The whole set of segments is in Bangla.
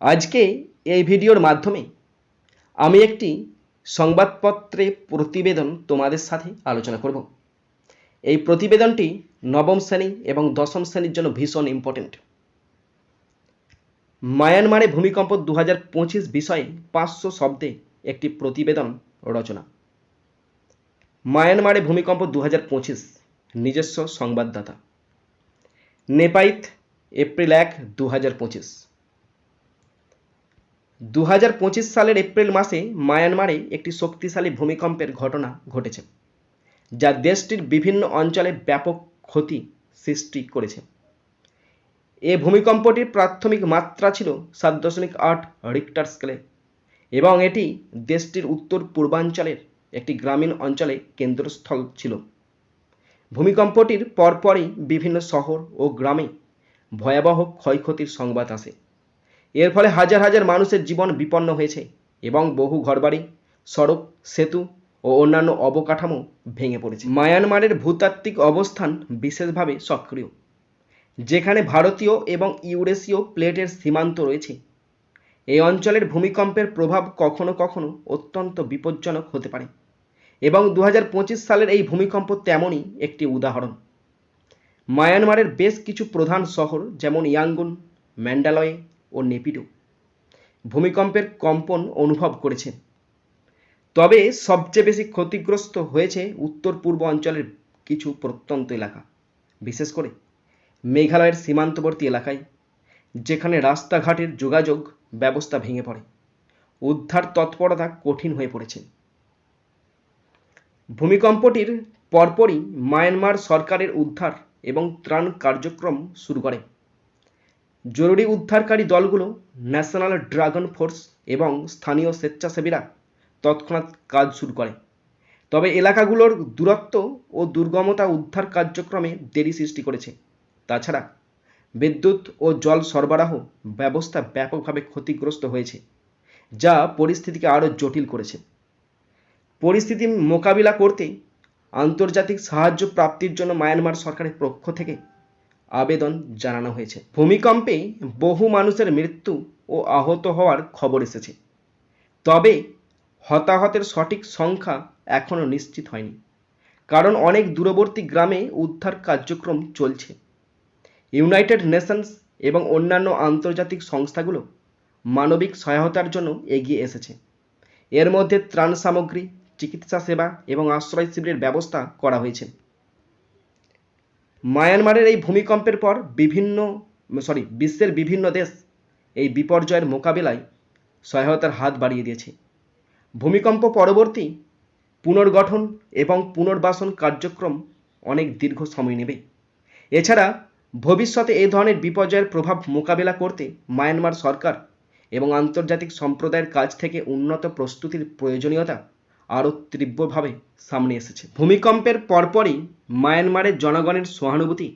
আজকে এই ভিডিওর মাধ্যমে আমি একটি সংবাদপত্রে প্রতিবেদন তোমাদের সাথে আলোচনা করব। এই প্রতিবেদনটি নবম শ্রেণি এবং দশম শ্রেণির জন্য ভীষণ ইম্পর্টেন্ট মায়ানমারে ভূমিকম্প দু হাজার পঁচিশ বিষয়ে পাঁচশো শব্দে একটি প্রতিবেদন রচনা। মায়ানমারে ভূমিকম্প দু হাজার পঁচিশ, নিজস্ব সংবাদদাতা। নেপাইত এপ্রিল এক দু দু হাজার পঁচিশ সালের এপ্রিল মাসে মায়ানমারে একটি শক্তিশালী ভূমিকম্পের ঘটনা ঘটেছে, যা দেশটির বিভিন্ন অঞ্চলে ব্যাপক ক্ষতি সৃষ্টি করেছে। এ ভূমিকম্পটির প্রাথমিক মাত্রা ছিল সাত দশমিক আট রিক্টার স্কেলে এবং এটি দেশটির উত্তর পূর্বাঞ্চলের একটি গ্রামীণ অঞ্চলে কেন্দ্রস্থল ছিল। ভূমিকম্পটির পরপরই বিভিন্ন শহর ও গ্রামে ভয়াবহ ক্ষয়ক্ষতির সংবাদ আসে। এর ফলে হাজার হাজার মানুষের জীবন বিপন্ন হয়েছে এবং বহু ঘরবাড়ি, সড়ক, সেতু ও অন্যান্য অবকাঠামো ভেঙে পড়েছে। মায়ানমারের ভূতাত্ত্বিক অবস্থান বিশেষভাবে সক্রিয়, যেখানে ভারতীয় এবং ইউরেশীয় প্লেটের সীমান্ত রয়েছে। এই অঞ্চলের ভূমিকম্পের প্রভাব কখনো কখনো অত্যন্ত বিপজ্জনক হতে পারে এবং দু হাজার পঁচিশ সালের এই ভূমিকম্প তেমনই একটি উদাহরণ। মায়ানমারের বেশ কিছু প্রধান শহর যেমন ইয়াঙ্গুন, ম্যান্ডালয়ে ও নেপিডো ভূমিকম্পের কম্পন অনুভব করেছে। তবে সবচেয়ে বেশি ক্ষতিগ্রস্ত হয়েছে উত্তর পূর্ব অঞ্চলের কিছু প্রত্যন্ত এলাকা। বিশেষ করে মেঘালয়ের সীমান্তবর্তী এলাকায়, যেখানে রাস্তাঘাটের যোগাযোগ ব্যবস্থা ভেঙে পড়ে। উদ্ধার তৎপরতা কঠিন হয়ে পড়েছে। ভূমিকম্পটির পরপরই মায়ানমার সরকারের উদ্ধার এবং ত্রাণ কার্যক্রম শুরু করে। জরুরি উদ্ধারকারী দলগুলো ন্যাশনাল ড্রাগন ফোর্স এবং স্থানীয় স্বেচ্ছাসেবীরা তৎক্ষণাৎ কাজ শুরু করে। তবে এলাকাগুলোর দূরত্ব ও দুর্গমতা উদ্ধার কার্যক্রমে দেরি সৃষ্টি করেছে। তাছাড়া বিদ্যুৎ ও জল সরবরাহ ব্যবস্থা ব্যাপকভাবে ক্ষতিগ্রস্ত হয়েছে, যা পরিস্থিতিকে আরও জটিল করেছে। পরিস্থিতি মোকাবিলা করতে আন্তর্জাতিক সাহায্য প্রাপ্তির জন্য মায়ানমার সরকারের পক্ষ থেকে আবেদন জানানো হয়েছে। ভূমিকম্পে বহু মানুষের মৃত্যু ও আহত হওয়ার খবর এসেছে। তবে হতাহতের সঠিক সংখ্যা এখনও নিশ্চিত হয়নি। কারণ অনেক দূরবর্তী গ্রামে উদ্ধার কার্যক্রম চলছে। ইউনাইটেড নেশনস এবং অন্যান্য আন্তর্জাতিক সংস্থাগুলো মানবিক সহায়তার জন্য এগিয়ে এসেছে। এর মধ্যে ত্রাণ সামগ্রী, চিকিৎসা সেবা এবং আশ্রয় শিবিরের ব্যবস্থা করা হয়েছে। মায়ানমারের এই ভূমিকম্পের পর বিভিন্ন সরি বিশ্বের বিভিন্ন দেশ এই বিপর্যয়ের মোকাবিলায় সহায়তার হাত বাড়িয়ে দিয়েছে। ভূমিকম্প পরবর্তী পুনর্গঠন এবং পুনর্বাসন কার্যক্রম অনেক দীর্ঘ সময় নেবে। এছাড়া ভবিষ্যতে এই ধরনের বিপর্যয়ের প্রভাব মোকাবিলা করতে মায়ানমার সরকার এবং আন্তর্জাতিক সম্প্রদায়ের কাছ থেকে উন্নত প্রস্তুতির প্রয়োজনীয়তা আরও তীব্রভাবে সামনে এসেছে। ভূমিকম্পের পরপরই মায়ানমারের জনগণের সহানুভূতি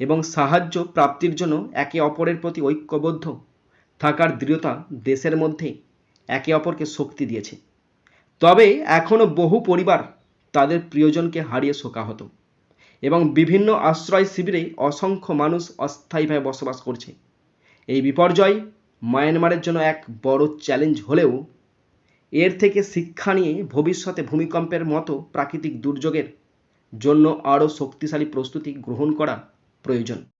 এবং সাহায্য প্রাপ্তির জন্য একে অপরের প্রতি ঐক্যবদ্ধ থাকার দৃঢ়তা দেশের মধ্যে একে অপরকে শক্তি দিয়েছে। তবে এখনও বহু পরিবার তাদের প্রিয়জনকে হারিয়ে শোকাহত এবং বিভিন্ন আশ্রয় শিবিরে অসংখ্য মানুষ অস্থায়ীভাবে বসবাস করছে। এই বিপর্যয় মায়ানমারের জন্য এক বড় চ্যালেঞ্জ হলেও এর থেকে শিক্ষা নিয়ে ভবিষ্যতে ভূমিকম্পের মতো প্রাকৃতিক দুর্যোগের জন্য আরও শক্তিশালী প্রস্তুতি গ্রহণ করা প্রয়োজন।